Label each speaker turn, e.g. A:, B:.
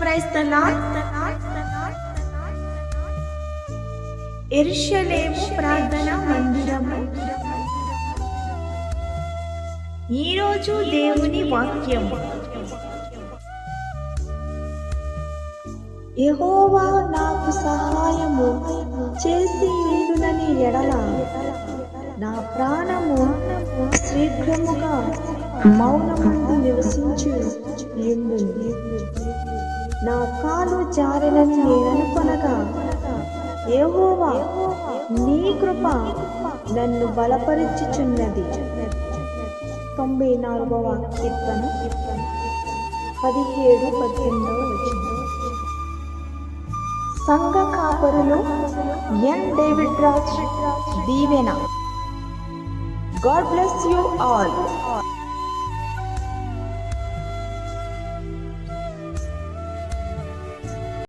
A: Praise the ఎరుషలేము ప్రార్థన మందిరము. ఈరోజు దేవుని వాక్యం. యెహోవా నాకు సహాయము చేసి ఉండునని ఎడల. నా ప్రాణము శీఘ్రముగా మౌనమందు నివసించు. ఉండును నా కాలు జారినని నేననుకొనగా ఏహోవా నీ కృప నన్ను బలపరిచుచున్నది. తొంభై నాలుగవ కీర్తన పదిహేడు పద్దెనిమిదవ వచనం. సంఘ కాపరులు N. David Raj Deevena. God bless you all.